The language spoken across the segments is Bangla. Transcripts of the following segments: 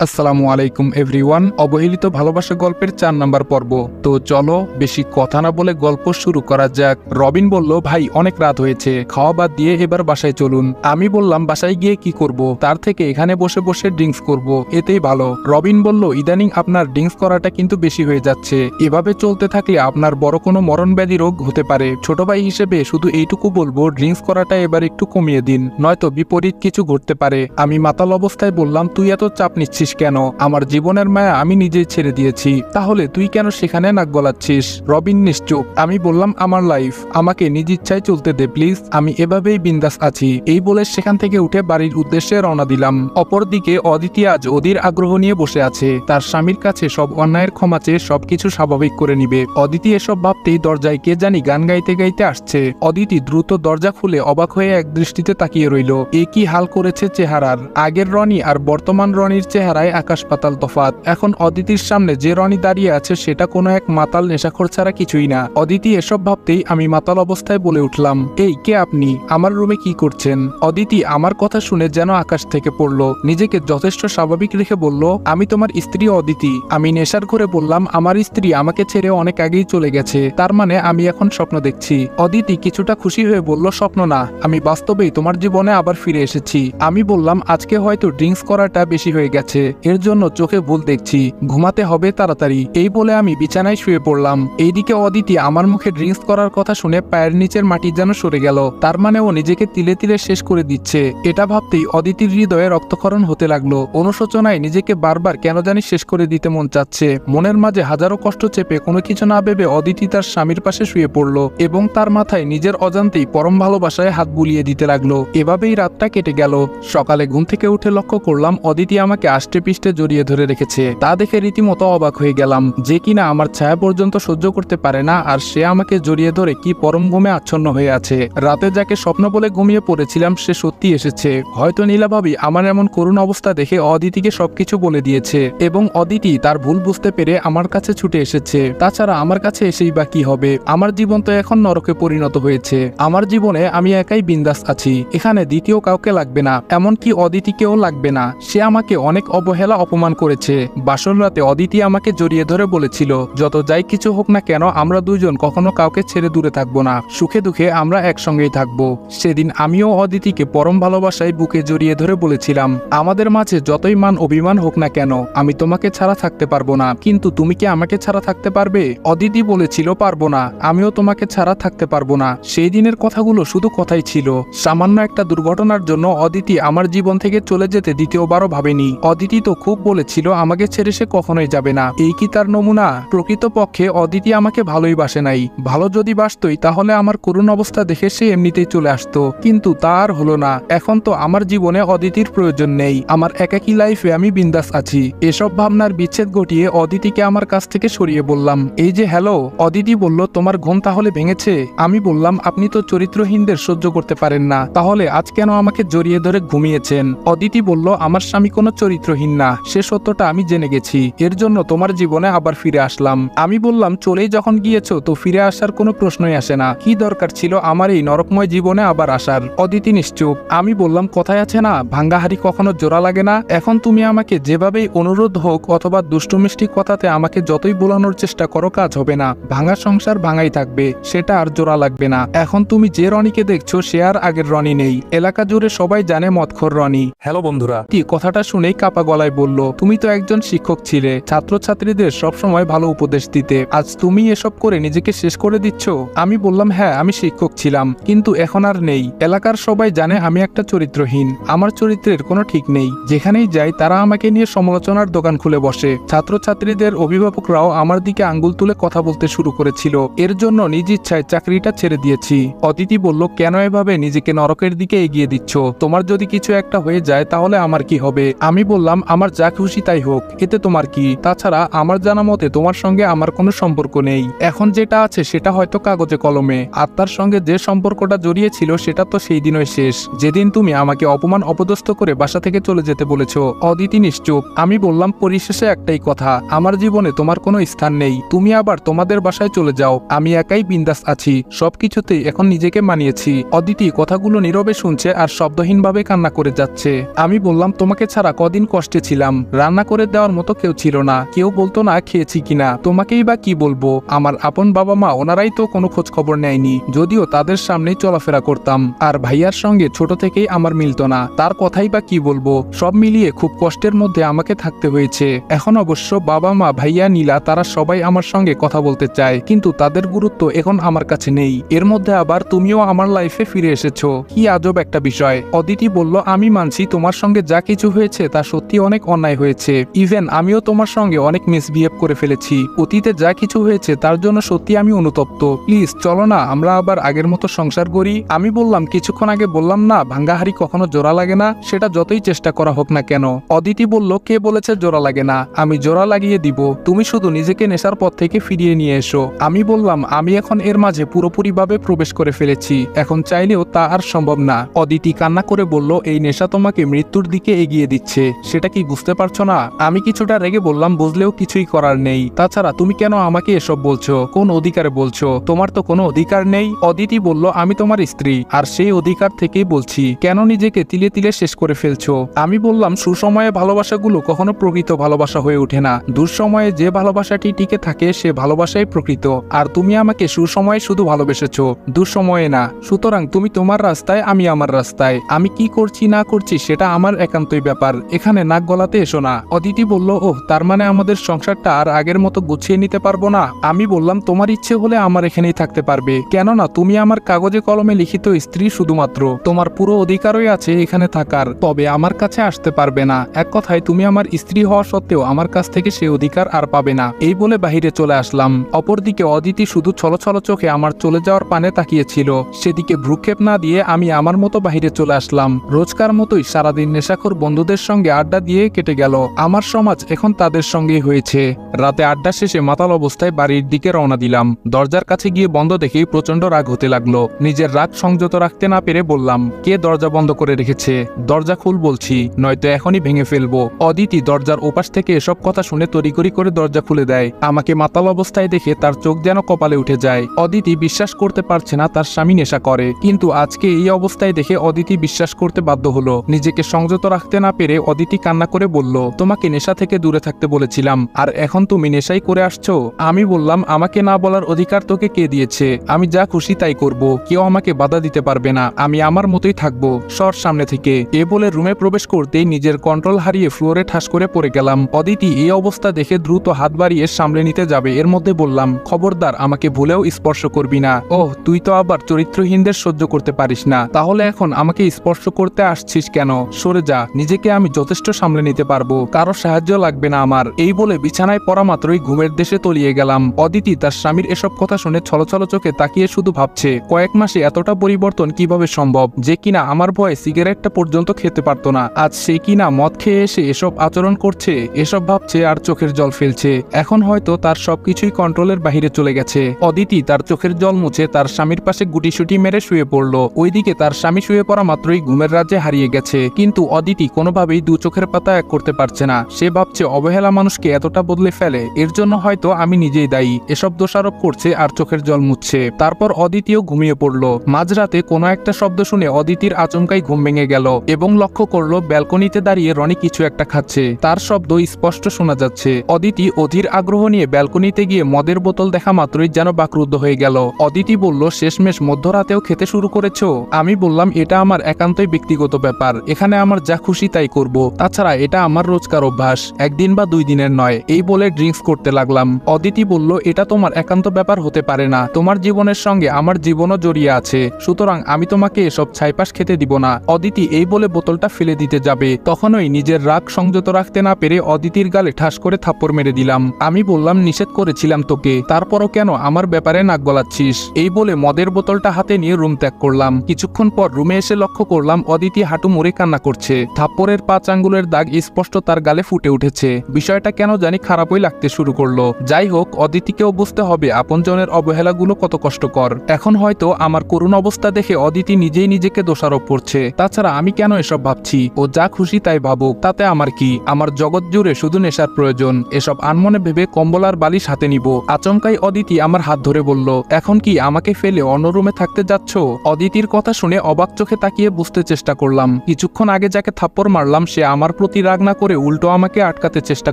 আসসালামু আলাইকুম, এভরিওয়ান। অবহেলিত ভালোবাসা গল্পের চার নাম্বার পর্ব। তো চলো, বেশি কথা না বলে গল্প শুরু করা যাক। রবিন বলল, ভাই, অনেক রাত হয়েছে। খাওয়া বাদ দিয়ে এবার বাসায় চলুন। আমি বললাম, বাসায় গিয়ে কি করব? তার থেকে এখানে বসে বসে ড্রিঙ্কস করব। এতেই ভালো। রবিন বলল, ইদানিং আপনার ড্রিঙ্কস করাটা কিন্তু বেশি হয়ে যাচ্ছে। এভাবে চলতে থাকলে আপনার বড় কোনো মরণ ব্যাধি রোগ হতে পারে। ছোট ভাই হিসেবে শুধু এইটুকু বলব, ড্রিঙ্কস করাটা এবার একটু কমিয়ে দিন। নয়তো বিপরীত কিছু ঘটতে পারে। আমি মাতাল অবস্থায় বললাম, তুই এত চাপ নিচ্ছিস কেন? আমার জীবনের মায়া আমি নিজেই ছেড়ে দিয়েছি। তাহলে তুই কেন সেখানে নাক গলাচ্ছিস? রবিন নিশ্চুপ। আমি বললাম, আমার লাইফ আমাকে নিজ ইচ্ছায় চলতে দে প্লিজ আমি এভাবেই বিন্দাস আছি। এই বলে সেখান থেকে উঠে বাড়ির উদ্দেশ্যে রওনা দিলাম। অপরদিকে অদিতি আজ অদির আগ্রহ নিয়ে বসে আছে। তার স্বামীর কাছে সব অন্যায়ের ক্ষমা চেয়ে সবকিছু স্বাভাবিক করে নিবে। অদিতি এসব ভাবতেই দরজায় কে জানি গান গাইতে গাইতে আসছে। অদিতি দ্রুত দরজা খুলে অবাক হয়ে এক দৃষ্টিতে তাকিয়ে রইল। এ কি হাল করেছে চেহারার? আগের রনি আর বর্তমান রনির চেহারায় আকাশ পাতাল তফাত এখন অদিতির সামনে যে রনি দাঁড়িয়ে আছে সেটা কোনো এক মাতাল নেশাখোর ছাড়া কিছুই না। অদিতি এসব ভাবতেই আমি মাতাল অবস্থায় বলে উঠলাম, এই, কে আপনি? আমার রুমে কি করছেন? অদিতি আমার কথা শুনে যেন আকাশ থেকে পড়ল, নিজেকে যথেষ্ট স্বাভাবিক রেখে বলল, আমি তোমার স্ত্রী অদিতি। আমি নেশার ঘরে বললাম, আমার স্ত্রী আমাকে ছেড়ে অনেক আগেই চলে গেছে। তার মানে আমি এখন স্বপ্ন দেখছি। অদিতি কিছুটা খুশি হয়ে বলল, স্বপ্ন না, আমি বাস্তবেই তোমার জীবনে আবার ফিরে এসেছি। আমি বললাম, আজকে হয়তো ড্রিঙ্কস করাটা বেশি হয়ে গেছে। এর জন্য চোখে ভুল দেখছি, ঘুমাতে হবে তাড়াতাড়ি। এই বলে আমি বিছানায় শুয়ে পড়লাম। এইদিকে অদিতি আমার মুখে ড্রিঙ্কস করার কথা শুনে পায়ের নিচের মাটি যেন সরে গেল। তার মানে ও নিজেকে তিলে তিলে শেষ করে দিচ্ছে। এটা ভাবতেই অদিতির হৃদয়ে রক্তক্ষরণ হতে লাগল। অনুশোচনায় নিজেকে বারবার কেন জানি শেষ করে দিতে মন চাচ্ছে। মনের মাঝে হাজারো কষ্ট চেপে কোনো কিছু না ভেবে অদিতি তার স্বামীর পাশে শুয়ে পড়ল এবং তার মাথায় নিজের অজান্তেই পরম ভালোবাসায় হাত বুলিয়ে দিতে লাগল। এভাবেই রাতটা কেটে গেল। সকালে ঘুম থেকে উঠে লক্ষ্য করলাম অদিতি আমাকে আষ্টে পিষ্টে জড়িয়ে ধরে রেখেছে। তা দেখে রীতিমতো অবাক হয়ে গেলাম যে কিনা আমার ছায়া পর্যন্ত সহ্য করতে পারে না আর সে আমাকে জড়িয়ে ধরে কি পরম ঘুমে আচ্ছন্ন হয়ে আছে। রাতে যাকে স্বপ্ন বলে ঘুমিয়ে পড়েছিলাম সে সত্যি এসেছে। হয়তো নীলা ভাবি আমার এমন করুণ অবস্থা দেখে অদিতিকে সবকিছু বলে দিয়েছে এবং অদিতি তার ভুল বুঝতে পেরে আমার কাছে ছুটে এসেছে। তাছাড়া আমার কাছে এসেই বা কি হবে? আমার জীবন তো এখন নরকে পরিণত হয়েছে। আমার জীবনে আমি একাই বিন্দাস আছি। এখানে দ্বিতীয় কাউকে লাগবে না, এমনকি অদিতিকেও লাগবে না। সে আমাকে অনেক অবহেলা অপমান করেছে। বাসর রাতে অদিতি আমাকে জড়িয়ে ধরে বলেছিল, যত যাই কিছু হোক না কেন, আমরা দুজন কখনো কাউকে ছেড়ে দূরে থাকব না। সুখে দুঃখে আমরা একসঙ্গেই থাকব। সেদিন আমিও অদিতিকে পরম ভালোবাসায় বুকে জড়িয়ে ধরে বলেছিলাম, আমাদের মাঝে যতই মান অভিমান হোক না কেন, আমি তোমাকে ছাড়া থাকতে পারব না। কিন্তু তুমি কি আমাকে ছাড়া থাকতে পারবে? অদিতি বলেছিল, পারব না। আমিও তোমাকে ছাড়া থাকতে পারব না। সেই দিনের কথাগুলো শুধু কথাই ছিল। সামান্য একটা দুর্ঘটনার জন্য অদিতি আমার জীবন থেকে চলে যেতে দ্বিতীয়বারও ভাবেনি। অদিতি তো খুব বলেছিল আমাকে ছেড়ে সে কখনোই যাবে না। এই কি তার নমুনা? প্রকৃতপক্ষে অদিতি আমাকে ভালোই বাসে নাই। ভালো যদি বাসতই, তাহলে আমার করুণ অবস্থা দেখে সে এমনিতেই চলে আসতো। কিন্তু তা আর হলো না। এখন তো আমার জীবনে অদিতির প্রয়োজন নেই। আমার একাকী লাইফে আমি বিন্দাস আছি। এসব ভাবনার বিচ্ছেদ ঘটিয়ে অদিতিকে আমার কাছ থেকে সরিয়ে বললাম, এই যে হ্যালো, অদিতি বলল, তোমার ঘুম তাহলে ভেঙেছে? আমি বললাম, আপনি তো চরিত্রহীনদের সহ্য করতে পারেন না। তাহলে আজ কেন আমাকে জড়িয়ে ধরে ঘুমিয়েছেন? অদিতি বলল, আমার স্বামী কোনো চরিত্রহীন না সে সত্যটা আমি জেনে গেছি। এর জন্য তোমার জীবনে আবার ফিরে আসলাম। আমি বললাম চলেই যখন গিয়েছো তো ফিরে আসার কোনো প্রশ্নই আসে না। কি দরকার ছিল আমার এই নরকময় জীবনে আবার আসার? অদিতি নিশ্চুপ। আমি বললাম কথায় আছে না ভাঙ্গাহারি কখনো জোড়া লাগে না। এখন তুমি আমাকে যেভাবেই অনুরোধ হোক অথবা দুষ্টু মিষ্টি কথাতে আমাকে যতই বোলানোর চেষ্টা করো কাজ হবে না। ভাঙা সংসার ভাঙাই থাকবে সেটা আর জোড়া লাগবে না। এখন তুমি যে রনিকে দেখছ সে আর আগের রনি নেই। এলাকা জুড়ে সবাই জানে মৎখর রনি। হ্যালো বন্ধুরা। কথাটা শুনেই কাপা গলায় বলল, তুমি তো একজন শিক্ষক ছিলে। ছাত্রছাত্রীদের সবসময় ভালো উপদেশ দিতে। আজ তুমি এসব করে নিজেকে শেষ করে দিচ্ছ? আমি বললাম হ্যাঁ আমি শিক্ষক ছিলাম, কিন্তু এখন আর নেই। এলাকার সবাই জানে আমি একটা চরিত্রহীন। আমার চরিত্রের কোনো ঠিক নেই। যেখানেই যাই, তারা আমাকে নিয়ে সমালোচনার দোকান খুলে বসে। ছাত্রছাত্রীদের অভিভাবকরাও আমার দিকে আঙ্গুল তুলে কথা বলতে শুরু করেছিল। এর জন্য নিজ ইচ্ছায় চাকরিটা ছেড়ে দিয়েছি। অতিথি বলল, কেন এভাবে নিজেকে নরকের দিকে এগিয়ে দিচ্ছ? তোমার যদি কিছু একটা হয়ে যায়, তাহলে আমার কি হবে? আমি বললাম আমার যা খুশি তাই হোক, এতে তোমার কি? তাছাড়া আমার জানা মতে তোমার সঙ্গে আমার কোনো সম্পর্ক নেই। এখন যেটা আছে সেটা হয়তো কাগজে কলমে। আত্মার সঙ্গে যে সম্পর্কটা জড়িয়েছিল সেটা তো সেই দিনই শেষ। যেদিন তুমি আমাকে অপমান অপদস্থ করে বাসা থেকে চলে যেতে বলেছ, অদিতি নিশ্চুপ। আমি বললাম, পরিশেষে একটাই কথা, আমার জীবনে তোমার কোনো স্থান নেই। তুমি আবার তোমাদের বাসায় চলে যাও। আমি একাই বিন্দাস আছি। সবকিছুতেই এখন নিজেকে মানিয়েছি। অদিতি কথাগুলো নীরবে শুনছে আর শব্দহীনভাবে কান্না করে যাচ্ছে। আমি বললাম, তোমাকে ছাড়া কদিন কষ্ট কষ্টে ছিলাম। রান্না করে দেওয়ার মতো কেউ ছিল না। কেউ বলতো না, খেয়েছি কিনা? তোমাকেই বা কি বলব? আমার আপন বাবা মা, ওনারাই তো কোনো খোঁজ খবর নেয়নি। যদিও তাদের সামনেই চলাফেরা করতাম। আর ভাইয়ার সঙ্গে ছোট থেকেই আমার মিলতো না। তার কথাই বা কি বলব? সব মিলিয়ে খুব কষ্টের মধ্যে আমাকে থাকতে হয়েছে। এখন অবশ্য বাবা মা, ভাইয়া, নীলা, তারা সবাই আমার সঙ্গে কথা বলতে চায়। কিন্তু তাদের গুরুত্ব এখন আমার কাছে নেই। এর মধ্যে আবার তুমিও আমার লাইফে ফিরে এসেছ। কি আজব একটা বিষয়। অদিতি বলল, আমি মানছি তোমার সঙ্গে যা কিছু হয়েছে তা সত্যি অনেক অন্যায় হয়েছে। ইভেন আমিও তোমার সঙ্গে অনেক মিসবিহেভ করে ফেলেছি। অতীতে যা কিছু হয়েছে, তার জন্য সত্যি আমি অনুতপ্ত। প্লিজ চলো না, আমরা আবার আগের মতো সংসার করি। আমি বললাম, কিছুক্ষণ আগে বললাম না, ভাঙ্গাহারি কখনো জোড়া লাগে না, সেটা যতই চেষ্টা করা হোক না কেন। অদিতি বলল, কে বলেছে জোড়া লাগে না? আমি জোড়া লাগিয়ে দিব। তুমি শুধু নিজেকে নেশার পথ থেকে ফিরিয়ে নিয়ে এসো। আমি বললাম, আমি এখন এর মাঝে পুরোপুরিভাবে প্রবেশ করে ফেলেছি। এখন চাইলেও তা আর সম্ভব না। অদিতি কান্না করে বলল, এই নেশা তোমাকে মৃত্যুর দিকে এগিয়ে দিচ্ছে। সেটা কি বুঝতে পারছ না? আমি কিছুটা রেগে বললাম, বুঝলেও কিছুই করার নেই। তাছাড়া তুমি কেন আমাকে এসব বলছো? কোন অধিকারে বলছো? তোমার তো কোনো অধিকার নেই। অদিতি বলল, আমি তোমার স্ত্রী, আর সেই অধিকার থেকেই বলছি। কেন নিজেকে তিলে তিলে শেষ করে ফেলছো? আমি বললাম, সুসময়ে ভালোবাসাগুলো কখনো প্রকৃত ভালোবাসা হয়ে ওঠে না। দুঃসময়ে যে ভালোবাসাটি টিকে থাকে, সে ভালোবাসাই প্রকৃত। আর তুমি আমাকে সুসময়ে শুধু ভালোবেসেছো। দুঃসময়ে না। সুতরাং তুমি তোমার রাস্তায়, আমি আমার রাস্তায়। আমি কি করছি, না করছি, সেটা আমার একান্তই ব্যাপার। এখানে নাক গলাতে এসো না। অদিতি বলল, ওহ, তার মানে আমাদের সংসারটা আর আগের মতো গুছিয়ে নিতে পারব না? আমি বললাম, তোমার ইচ্ছে হলে আমার এখানেই থাকতে পারবে। কেননা, তুমি আমার কাগজে কলমে লিখিত স্ত্রী শুধুমাত্র। তোমার পুরো অধিকারই আছে এখানে থাকার। তবে আমার কাছে আসতে পারবে না। এক কথায়, তুমি আমার স্ত্রী হওয়া সত্ত্বেও আমার কাছ থেকে সে অধিকার আর পাবে না। এই বলে বাহিরে চলে আসলাম। অপরদিকে অদিতি শুধু ছলছল চোখে আমার চলে যাওয়ার পানে তাকিয়েছিল। সেদিকে ভ্রুক্ষেপ না দিয়ে আমি আমার মতো বাহিরে চলে আসলাম। রোজকার মতোই সারাদিন নেশাখোর বন্ধুদের সঙ্গে আড্ডা দিয়ে কেটে গেল। আমার সমাজ এখন তাদের সঙ্গেই হয়েছে। রাতে আড্ডা শেষে মাতাল অবস্থায় বাড়ির দিকে রওনা দিলাম। দরজার কাছে গিয়ে বন্ধ দেখেই প্রচণ্ড রাগ হতে লাগল। নিজের রাগ সংযত রাখতে না পেরে বললাম, কে দরজা বন্ধ করে রেখেছে? দরজা খুল, বলছি, নয়তো এখনই ভেঙে ফেলব। অদিতি দরজার ওপাশ থেকে এসব কথা শুনে তড়িঘড়ি করে দরজা খুলে দেয়। আমাকে মাতাল অবস্থায় দেখে তার চোখ যেন কপালে উঠে যায়। অদিতি বিশ্বাস করতে পারছে না তার স্বামী নেশা করে। কিন্তু আজকে এই অবস্থায় দেখে অদিতি বিশ্বাস করতে বাধ্য হলো। নিজেকে সংযত রাখতে না পেরে অদিতি কান্না করে বলল, তোমাকে নেশা থেকে দূরে থাকতে বলেছিলাম, আর এখন তুমি নেশাই করে আসছো? আমি বললাম, আমাকে না বলার অধিকার তোকে কে দিয়েছে? আমি যা খুশি তাই করব, কেউ আমাকে বাধা দিতে পারবে না, আমি আমার মতোই থাকব। সর সামনে থেকে, এ বলে রুমে প্রবেশ করতেই নিজের কন্ট্রোল হারিয়ে ফ্লোরে ঠাস করে পড়ে গেলাম। অদিতি এই অবস্থা দেখে দ্রুত হাত বাড়িয়ে সামলে নিতে যাবে, এর মধ্যে বললাম, খবরদার, আমাকে ভুলেও স্পর্শ করবি না। ওহ, তুই তো আবার চরিত্রহীনদের সহ্য করতে পারিস না, তাহলে এখন আমাকে স্পর্শ করতে আসছিস কেন? সরে যা, নিজেকে আমি যথেষ্ট সামলে নিতে পারব। কারও সাহায্য লাগবে না আমার। এই বলে বিছানায় পড়া মাত্রই ঘুমের দেশে তলিয়ে গেলাম। অদিতি তার স্বামীর এসব কথা শুনে ছলছল চোখে তাকিয়ে শুধু ভাবছে, কয়েক মাসে এতটা পরিবর্তন কীভাবে সম্ভব? যে কিনা আমার ভয়ে সিগারেটটা পর্যন্ত খেতে পারতো না। আজ সে কিনা মদ খেয়ে এসে এসব আচরণ করছে, এসব ভাবছে আর চোখের জল ফেলছে। এখন হয়তো তার সবকিছুই কন্ট্রোলের বাহিরে চলে গেছে। অদিতি তার চোখের জল মুছে তার স্বামীর পাশে গুটিসুটি মেরে শুয়ে পড়ল। ওইদিকে তার স্বামী শুয়ে পড়া মাত্রই ঘুমের রাজ্যে হারিয়ে গেছে। কিন্তু অদিতি কোনোভাবেই দু চোখের পাতা এক করতে পারছে না। সে ভাবছে, অবহেলা মানুষকে এতটা বদলে ফেলে, এর জন্য হয়তো আমি নিজেই দায়ী। এসব দোষারোপ করছে আর চোখের জল মুছছে। তারপর অদিতিও ঘুমিয়ে পড়ল। মাঝরাতে কোনো একটা শব্দ শুনে অদিতির আচমকাই ঘুম ভেঙে গেল এবং লক্ষ্য করল, ব্যালকনিতে দাঁড়িয়ে রনি কিছু একটা খাচ্ছে। তার শব্দ স্পষ্ট শোনা যাচ্ছে। অদিতি অধীর আগ্রহ নিয়ে ব্যালকনিতে গিয়ে মদের বোতল দেখা মাত্রই যেন বাকরুদ্ধ হয়ে গেল। অদিতি বলল, শেষমেশ মধ্যরাতেও খেতে শুরু করেছ? আমি বললাম, এটা আমার একান্তই ব্যক্তিগত ব্যাপার। এখানে আমার যা খুশি তাই করব। তাছাড়া এটা আমার রোজকার অভ্যাস, একদিন বা দুই দিনের নয়, এই বলে ড্রিঙ্কস করতে লাগলাম। অদিতি বলল, এটা তোমার একান্ত ব্যাপার হতে পারে না, তোমার জীবনের সঙ্গে আমার জীবনও জড়িয়ে আছে, সুতরাং আমি তোমাকে এসব ছাইপাশ খেতে দিব না। অদিতি এই বলে বোতলটা ফেলে দিতে যাবে। তখনই নিজের রাগ সংযত রাখতে না পেরে অদিতির গালে ঠাস করে থাপ্পড় মেরে দিলাম। আমি বললাম, নিষেধ করেছিলাম তোকে, তারপরও কেন আমার ব্যাপারে নাক গলাচ্ছিস? এই বলে মদের বোতলটা হাতে নিয়ে রুম ত্যাগ করলাম। কিছুক্ষণ পর রুমে এসে লক্ষ্য করলাম অদিতি হাঁটু মুড়ে কান্না করছে। থাপ্পড়ের পাঁচ আঙ্গুলের দাগ স্পষ্ট তার গালে ফুটে উঠেছে। বিষয়টা কেন জানি খারাপই লাগতে শুরু করল। যাই হোক, অদিতিকেও বুঝতে হবে আপনজনের অবহেলাগুলো কত কষ্টকর। এখন হয়তো আমার করুণ অবস্থা দেখে অদিতি নিজেই নিজেকে দোষারোপ করছে। তাছাড়া আমি কেন এসব ভাবছি? ও যা খুশি তাই ভাবুক, তাতে আমার কি? আমার জগৎ জুড়ে শুধু নেশার প্রয়োজন। এসব আনমনে ভেবে কম্বলার বালিশ হাতে নিব। আচমকাই অদিতি আমার হাত ধরে বলল, এখন কি আমাকে ফেলে অন্য রুমে থাকতে যাচ্ছ? অদিতির কথা শুনে অবাক চোখে তাকিয়ে বুঝতে চেষ্টা করলাম। কিছুক্ষণ আগে যাকে থাপ্পড় মারলাম, সে আমার প্রতি রাগ না করে উল্টো আমাকে আটকাতে চেষ্টা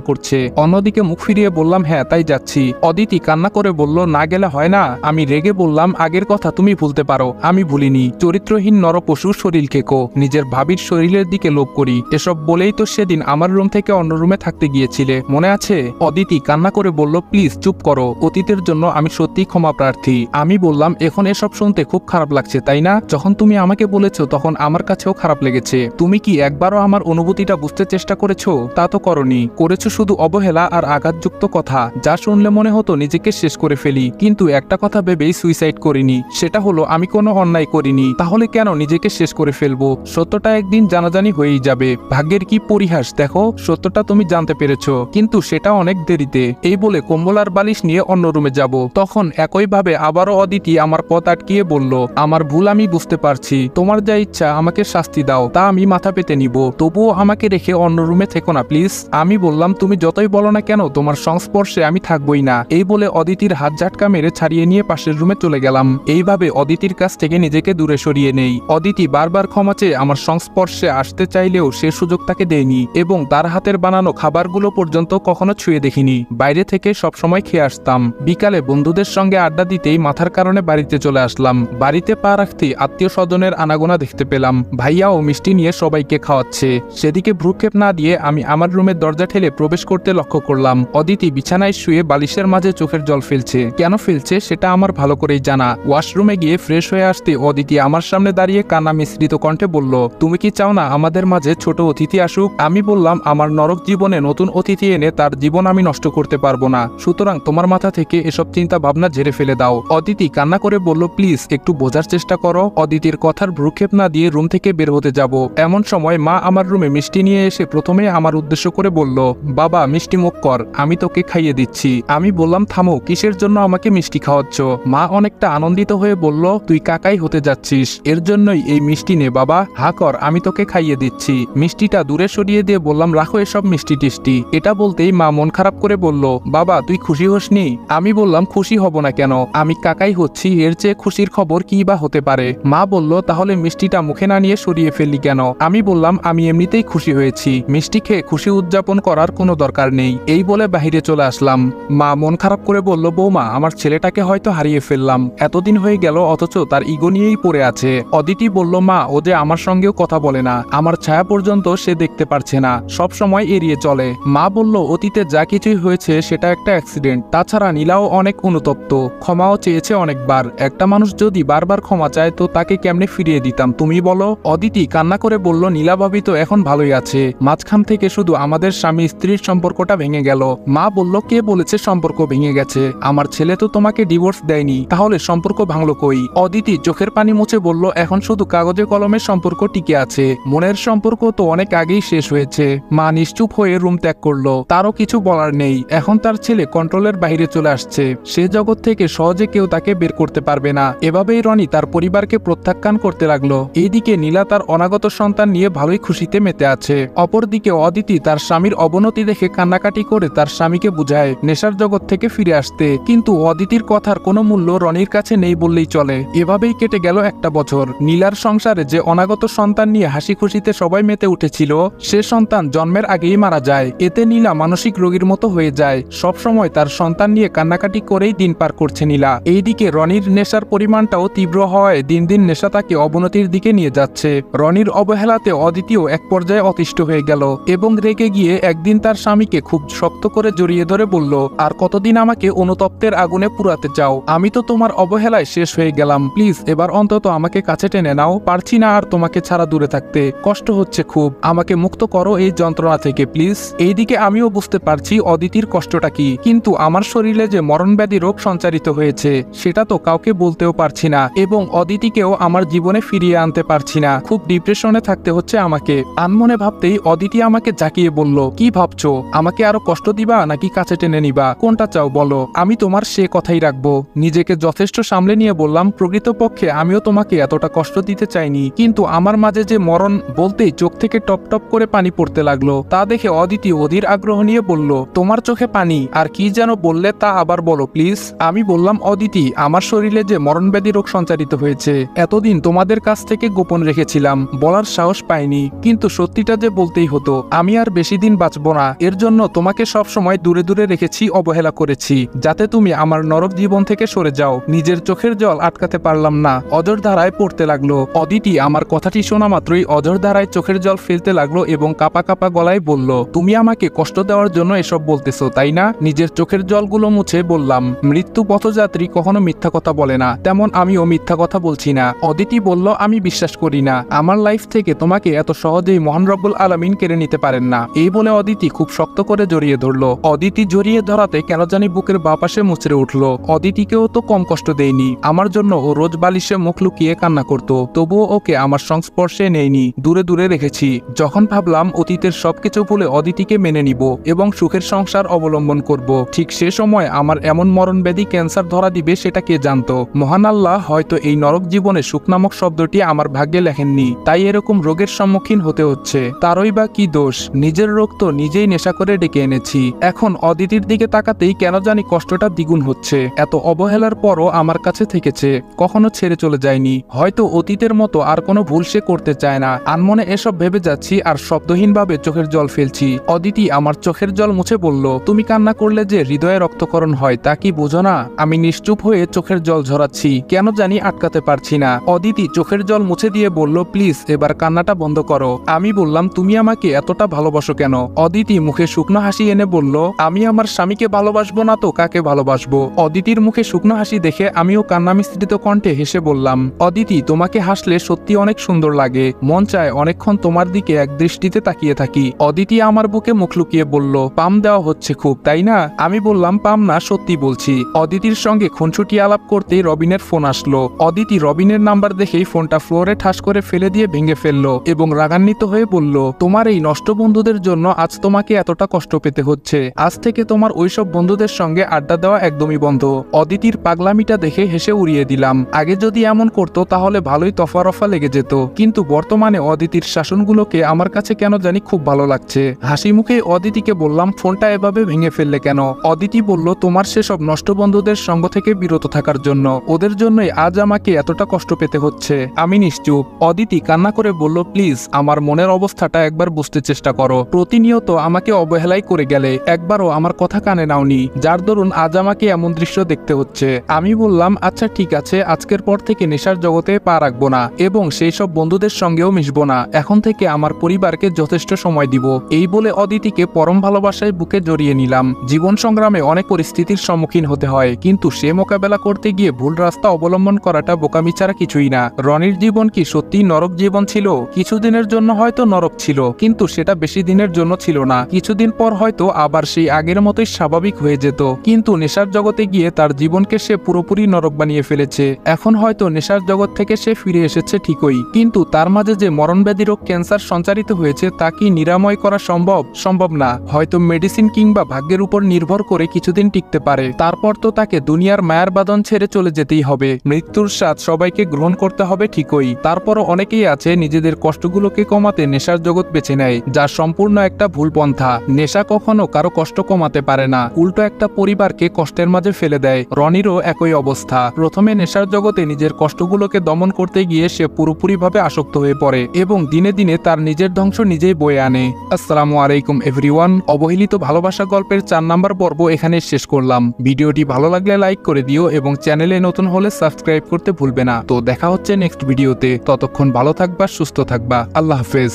করছে। অন্যদিকে মুখ ফিরিয়ে বললাম হ্যাঁ তাই যাচ্ছি। অদিতি কান্না করে বলল, না গেলে হয় না। আমি রেগে বললাম, আগের কথা তুমি ভুলতে পারো। আমি ভুলিনি। চরিত্রহীন নরপশু শরীর কেকো। নিজের ভাবির শরীরের দিকে লোভ করি। এসব বলেই তো সেদিন আমার রুম থেকে অন্য রুমে থাকতে গিয়েছিলে। মনে আছে? অদিতি কান্না করে বলল, প্লিজ, চুপ করো। অতীতের জন্য আমি সত্যি ক্ষমা প্রার্থী। আমি বললাম, এখন এসব শুনতে খুব খারাপ লাগছে, তাই না? যখন তুমি আমাকে বলেছ, তখন আমার কাছেও খারাপ লেগেছে। তুমি কি একবারও আমার অনুভূতিটা বুঝতে চেষ্টা করেছ, তা তো করনি। করেছ শুধু অবহেলা আর আঘাতযুক্ত কথা, যা শুনলে মনে হতো নিজেকে শেষ করে ফেলি, কিন্তু একটা কথা ভেবেই সুইসাইড করিনি, সেটা হলো আমি কোনো অন্যায় করিনি, তাহলে কেন নিজেকে শেষ করে ফেলব? সত্যটা একদিন জানাজানি হয়েই যাবে। ভাগ্যের কি পরিহাস, দেখো, সত্যটা তুমি জানতে পেরেছ, কিন্তু সেটা অনেক দেরিতে। এই বলে কম্বল আর বালিশ নিয়ে অন্য রুমে যাব। তখন একইভাবে আবারও অদিতি আমার পথ আটকিয়ে বলল, আমার ভুল আমি বুঝতে পারছি। তোমার যা ইচ্ছা, আমাকে শাস্তি দাও, তা আমি মাথা পেতে নিব। তবুও আমাকে রেখে অন্য রুমে থেকো না, প্লিজ। আমি বললাম, তুমি যতই বলো না কেন, তোমার সংস্পর্শে আমি থাকবই না। এই বলে অদিতির হাত ঝাটকা মেরে ছাড়িয়ে নিয়ে পাশের রুমে চলে গেলাম। এইভাবে অদিতির কাছ থেকে নিজেকে দূরে সরিয়ে নেই। অদিতি বারবার ক্ষমা চেয়ে আমার সংস্পর্শে আসতে চাইলেও সে সুযোগ তাকে দেয়নি এবং তার হাতের বানানো খাবারগুলো পর্যন্ত কখনো ছুঁয়ে দেখিনি। বাইরে থেকে সবসময় খেয়ে আসতাম। বিকালে বন্ধুদের সঙ্গে আড্ডা দিতেই মাথার কারণে বাড়িতে চলে আসলাম। বাড়িতে পা রাখতেই আত্মীয় স্বজনের আনাগোনা দেখতে পেলাম। ভাইয়া ও মিষ্টি নিয়ে সবাইকে খাওয়াচ্ছে। সেদিকে ভ্রুক্ষেপ না দিয়ে আমি আমার রুমের দরজা ঠেলে প্রবেশ করতে লক্ষ্য করলাম, অদিতি বিছানায় শুয়ে বালিশের মাঝে চোখের জল ফেলছে। কেন ফেলছে সেটা আমার ভালো করেই জানা। ওয়াশরুমে গিয়ে ফ্রেশ হয়ে আসতে অদিতি আমার সামনে দাঁড়িয়ে কান্না মিশ্রিত কণ্ঠে বলল, তুমি কি চাও না আমাদের মাঝে ছোট অতিথি আসুক? আমি বললাম, আমার নরক জীবনে নতুন অতিথি এনে তার জীবন আমি নষ্ট করতে পারব না। সুতরাং তোমার মাথা থেকে এসব চিন্তা ভাবনা ঝেড়ে ফেলে দাও। অদিতি কান্না করে বলল, প্লিজ, একটু বোঝার চেষ্টা করো। অদিতির কথার ভ্রুক্ষেপ না দিয়ে রুম থেকে বের হতে যাব। এমন সময় মা আমার রুমে মিষ্টি নিয়ে এসে প্রথমে আমার উদ্দেশ্য করে বলল, বাবা, মিষ্টি মুখ কর, আমি তোকে খাইয়ে দিচ্ছি। আমি বললাম, থামো, কিসের জন্য আমাকে মিষ্টি খাওয়াচ্ছ? মা অনেকটা আনন্দিত হয়ে বলল, তুই কাকাই হতে যাচ্ছিস, এর জন্যই এই মিষ্টি নে বাবা। হা কর, আমি তোকে খাইয়ে দিচ্ছি। মিষ্টিটা দূরে সরিয়ে দিয়ে বললাম, রাখো এসব মিষ্টি টিষ্টি। এটা বলতেই মা মন খারাপ করে বলল, বাবা, তুই খুশি হসনি? আমি বললাম, খুশি হব না কেন, আমি কাকাই হচ্ছি, এর চেয়ে খুশির খবর কি বা হতে পারে? মা বলল, তাহলে মিষ্টিটা মুখে না নিয়ে সরিয়ে ফেললি কেন? আমি বললাম, আমি এমনিতেই খুশি হয়েছি মিষ্টি খেয়ে খুশি উদযাপন করার কোনো দরকার নেই। এই বলে বাহিরে চলে আসলাম। মা মন খারাপ করে বলল, বৌমা, আমার ছেলেটাকে হয়তো হারিয়ে ফেললাম। এতদিন হয়ে গেল, অথচ তার ইগো নিয়েই পড়ে আছে। অদিতি বলল, মা, ও যে আমার সঙ্গেও কথা বলে না। আমার ছায়া পর্যন্ত সে দেখতে পারছে না। সব সময় এড়িয়ে চলে। মা বলল, অতীতে যা কিছুই হয়েছে, সেটা একটা অ্যাক্সিডেন্ট তাছাড়া নীলাও অনেক অনুতপ্ত। ক্ষমাও চেয়েছে অনেকবার। একটা মানুষ যদি বারবার ক্ষমা চায়, তো তাকে কেমনে ফিরিয়ে দিতাম? তুমি বলো? অদিতি কান্না করে বলল, নীলা ভাবি তো এখন ভালোই আছে। মাঝখান থেকে শুধু আমাদের স্বামী স্ত্রীর সম্পর্কটা ভেঙে গেল। মা বলল, কে বলেছে সম্পর্ক ভেঙে গেছে? আমার ছেলে তো তোমাকে ডিভোর্স দেয়নি। তাহলে সম্পর্ক ভাঙলো কই? অদিতি চোখের পানি মুছে বলল, এখন শুধু কাগজে কলমের সম্পর্ক টিকে আছে। মনের সম্পর্ক তো অনেক আগেই শেষ হয়েছে। মা নিশ্চুপ হয়ে রুম ত্যাগ করল। তারও কিছু বলার নেই। এখন তার ছেলে কন্ট্রোলের বাইরে চলে আসছে। সে জগৎ থেকে সহজে কেউ তাকে বের করতে পারবে না। এভাবেই রনি তার পরিবারকে প্রত্যাখ্যান করতে লাগল। এইদিকে নীলা তার অনাগত সন্তান নিয়ে ভালোই খুশিতে মেতে আছে। অপরদিকে অদিতি তার স্বামীর অবনতি দেখে কান্নাকাটি করে তার স্বামীকে বুঝায়, নেশার জগৎ থেকে ফিরে আসতে। কিন্তু অদিতির কথার কোনো মূল্য রনির কাছে নেই বললেই চলে। এভাবেই কেটে গেল একটা বছর। নীলার সংসারে যে অনাগত সন্তান নিয়ে হাসি খুশিতে সবাই মেতে উঠেছিল, সে সন্তান জন্মের আগেই মারা যায়। এতে নীলা মানসিক রোগীর মতো হয়ে যায়। সব সময় তার সন্তান নিয়ে কান্নাকাটি করেই দিন পার করছে নীলা। এইদিকে রনির নেশার পরিমাণটাও তীব্র হওয়ায় দিন দিন নেশা তাকে অবনতির দিকে নিয়ে যাচ্ছে। রনির অবহেলাতে অদিতিও এক পর্যায়ে অতিষ্ঠ হয়ে গেল এবং রেগে গিয়ে একদিন তার স্বামীকে খুব শক্ত করে জড়িয়ে ধরে বলল, আর কতদিন আমাকে অনুতপ্তের আগুনে পুরাতে চাও আমি তো তোমার অবহেলায় শেষ হয়ে গেলাম। প্লিজ, এবার অন্তত আমাকে কাছে টেনে নাও। পারছি না আর তোমাকে ছাড়া দূরে থাকতে। কষ্ট হচ্ছে খুব। আমাকে মুক্ত করো এই যন্ত্রণা থেকে, প্লিজ। এইদিকে আমিও বুঝতে পারছি অদিতির কষ্টটা কি। কিন্তু আমার শরীরে যে মরণব্যাধি রোগ সঞ্চারিত হয়েছে, সেটা তো কাউকে বলতেও পারছি না এবং অদিতিকেও আমার জীবনে ফিরিয়ে আনতে পারছি না। খুব ডিপ্রেশনে থাকতে হচ্ছে আমাকে। আনমনে ভাবতেই অদিতি আমাকে জাকিয়ে বলল, কি ভাবছ? আমাকে আরও কষ্ট দিবা নাকি কাছে টেনে নিবা? কোনটা চাও বলো? আমি তোমার সে কথাই রাখব। নিজেকে যথেষ্ট সামলে নিয়ে বললাম, প্রকৃতপক্ষে আমিও তোমাকে এতটা কষ্ট দিতে চাইনি, কিন্তু আমার মাঝে যে মরণ বলতেই চোখ থেকে টপ টপ করে পানি পড়তে লাগল। তা দেখে অদিতি অধীর আগ্রহ নিয়ে বলল, তোমার চোখে পানি, আর কি যেন বললে তা আবার বলো, প্লিজ? আমি বললাম, অদিতি, আমার শরীরে যে মরণব্যাধি রোগ সঞ্চারিত হয়েছে, এতদিন তোমাদের কাছ থেকে গোপন রেখেছিলাম, বলার সাহস পাইনি, কিন্তু সত্যিটা যে বলতেই হতো, আমি আর বেশি দিন বাঁচবো না, এর জন্য তোমাকে সব সময় দূরে দূরে রেখেছি, অবহেলা করেছি। যাতে তুমি আমার নরক জীবন থেকে সরে যাও, নিজের চোখের জল আটকাতে পারলাম না। অজর ধারায় পড়তে লাগল। অদিতি আমার কথাটি শোনা মাত্রই অজর ধারায় চোখের জল ফেলতে লাগল এবং কাপা কাপা গলায় বলল, তুমি আমাকে কষ্ট দেওয়ার জন্য এসব বলতেছো, তাই না? নিজের চোখের জলগুলো মুছে বললাম, মৃত্যু পথযাত্রী কখনো মিথ্যা কথা বলে না, তেমন আমিও মিথ্যা কথা বলছি না। অদিতি বলল, আমি বিশ্বাস করি না। আমার লাইফ থেকে তোমাকে এত সহজেই মহান রব্বুল আলমিন কেড়ে নিতে পারেন না। এই বলে অদিতি খুব শক্ত করে জড়িয়ে ধরলো। অদিতি জড়িয়ে ধরাতে কেন জানি বুকের বাপাশে মুচড়ে উঠল। অদিতিকেও তো কম কষ্ট দেয়নি। আমার জন্য ও রোজ বালিশে মুখ লুকিয়ে কান্না করত। তবুও ওকে আমার সংস্পর্শে নেয়নি। দূরে দূরে রেখেছি। যখন ভাবলাম অতীতের সবকিছু ভুলে অদিতিকে মেনে নিব এবং সুখের সংসার অবলম্বন করব, ঠিক সে সময় আমার এমন মরণব্যাধি ক্যান্সার ধরা দিবে সেটা কে জানতো? মহান আল্লাহ হয়তো এই নরক জীবনে সুখ নামক শব্দটি আমার ভাগ্যে লেখেননি। তাই এরকম রোগের সম্মুখীন হতে হচ্ছে। তারই বা কি দোষ? নিজের রোগ তো নিজেই নেশা করে ডেকে এনেছি। এখন অদিতির দিকে তাকাতেই কেন জানি কষ্টটা দ্বিগুণ হচ্ছে। এত অবহেলার পরও আমার কাছে থেকেছে, কখনো ছেড়ে চলে যায়নি। হয়তো অতীতের মতো আর কোনো ভুল সে করতে চায় না। আনমনে এসব ভেবে যাচ্ছি আর শব্দহীনভাবে চোখের জল ফেলছি। অদিতি আমার চোখের জল মুছে বলল, তুমি কান্না করলে যে হৃদয়ে রক্তকরণ হয় তা কি বোঝো না? আমি নিশ্চুপ হয়ে চোখের জল ঝরাচ্ছি, কেন জানি আটকাতে পারছি না। অদিতি চোখের জল মুছে দিয়ে বলল, প্লিজ, এবার কান্নাটা বন্ধ করো। আমি বললাম তুমি আমাকে এতটা ভালোবাসো কেন? অদিতি মুখে শুকনো হাসি এনে বলল, আমি আমার স্বামীকে ভালোবাসবো না তো কাকে ভালোবাসবো? অদিতির মুখে শুকনো হাসি দেখে আমিও কান্না মিশ্রিত কণ্ঠে হেসে বললাম, অদিতি, তোমাকে হাসলে সত্যি অনেক সুন্দর লাগে। মন চায় অনেকক্ষণ তোমার দিকে এক দৃষ্টিতে তাকিয়ে থাকি। অদিতি আমার বুকে মুখ লুকিয়ে বলল, পাম দেওয়া হচ্ছে খুব, তাই না? আমি বললাম, পাম না, সত্যি বলছি। অদিতির সঙ্গে খুনছুটি আলাপ করতেই রবিনের ফোন আসলো। অদিতি রবিনের নাম্বার দেখেই ফোনটা ফ্লোরে ঠাস করে ফেলে দিয়ে ভেঙে ফেলল এবং রাগান্বিত হয়ে বলল তোমার এই নষ্ট বন্ধুদের জন্য আজ তোমাকে এতটা কষ্ট পেতে হচ্ছে। আজ থেকে তোমার ওইসব বন্ধুদের সঙ্গে আড্ডা দেওয়া একদমই বন্ধ। অদিতির পাগলামিটা দেখে হেসে উড়িয়ে দিলাম। আগে যদি এমন করতো, তাহলে ভালোই তফারফা লেগে যেত। কিন্তু বর্তমানে অদিতির শাসনগুলোকে আমার কাছে কেন জানি খুব ভালো লাগছে। হাসি মুখে অদিতিকে বললাম, ফোনটা এভাবে ভেঙে ফেললে কেন? অদিতি বলল, তোমার সেসব নষ্ট বন্ধুদের সঙ্গ থেকে বিরত থাকার জন্য। ওদের জন্যই আজ আমাকে এতটা কষ্ট পেতে হচ্ছে। আমি নিশ্চুপ। অদিতি কান্না করে বলল, প্লিজ, আমার মনের অবস্থাটা একবার বুঝতে চেষ্টা করো। প্রতিনিয়ত আমাকে অবহেলাই করে গেলে একবারও আমার কথা কানে নাওনি। যার দরুন আজ আমাকে এমন দৃশ্য দেখতে হচ্ছে। আমি বললাম আচ্ছা ঠিক আছে, আজকের পর থেকে নেশার জগতে পা রাখব না এবং সেই সব বন্ধুদের সঙ্গেও মিশবো না। এখন থেকে আমার পরিবারকে যথেষ্ট সময় দিব। এই বলে অদিতিকে পরম ভালোবাসায় বুকে জড়িয়ে নিলাম। জীবন সংগ্রামে অনেক পরিস্থিতির সম্মুখীন হতে হয়, কিন্তু সে মোকাবেলা করতে গিয়ে ভুল রাস্তা অবলম্বন করাটা বোকামি ছাড়া কিছুই না। রনির জীবন কি সত্যি নরক জীবন ছিল? কিছুদিনের জন্য হয়তো নরক ছিল কিন্তু সেটা বেশি দিনের জন্য ছিল না। কিছুদিন পর হয়তো আবার সেই আগের মতোই স্বাভাবিক হয়ে যেত। কিন্তু নেশার জগতে গিয়ে তার জীবনকে সে পুরোপুরি নরক বানিয়ে ফেলেছে। এখন হয়তো নেশার জগৎ থেকে সে ফিরে এসেছে ঠিকই, কিন্তু তার মাঝে যে মরণব্যাধি রোগ ক্যান্সার সঞ্চারিত হয়েছে তা কি নিরাময় করা সম্ভব? সম্ভব না। হয়তো মেডিসিন কিংবা ভাগ্যের উপর নির্ভর করে কিছুদিন টিকতে পারে। তারপর তো তাকে দুনিয়ার মায়ার বাদন ছেড়ে চলে যেতেই হবে। মৃত্যুর স্বাদ সবাইকে গ্রহণ করতে হবে ঠিকই। তারপরও অনেকেই আছে নিজেদের কষ্টগুলোকে কমাতে নেশার জগৎ বেছে নেয় যা সম্পূর্ণ একটা ভুল পন্থা। নেশা কখনো কারও কষ্ট কমাতে পারে না। উল্টো একটা পরিবারকে কষ্টের মাঝে ফেলে দেয়। রনিরও একই অবস্থা। প্রথমে নেশার জগতে নিজের কষ্টগুলোকে দমন করতে গিয়ে সে পুরোপুরিভাবে আসক্ত হয়ে পড়ে এবং দিনে দিনে তার নিজের ধ্বংস নিজেই বয়ে আনে। আসসালামু আলাইকুম, এভরিওয়ান। অবহেলিত ভালোবাসা গল্পের চার নাম্বার পর্ব এখানে শেষ করলাম। ভিডিওটি ভালো লাগলে লাইক করে দিও এবং চ্যানেলে নতুন হলে সাবস্ক্রাইব করতে ভুলবে না। তো দেখা হচ্ছে নেক্সট ভিডিওতে। ততক্ষণ ভালো থাকবা, সুস্থ থাকবা। আল্লাহ হাফেজ।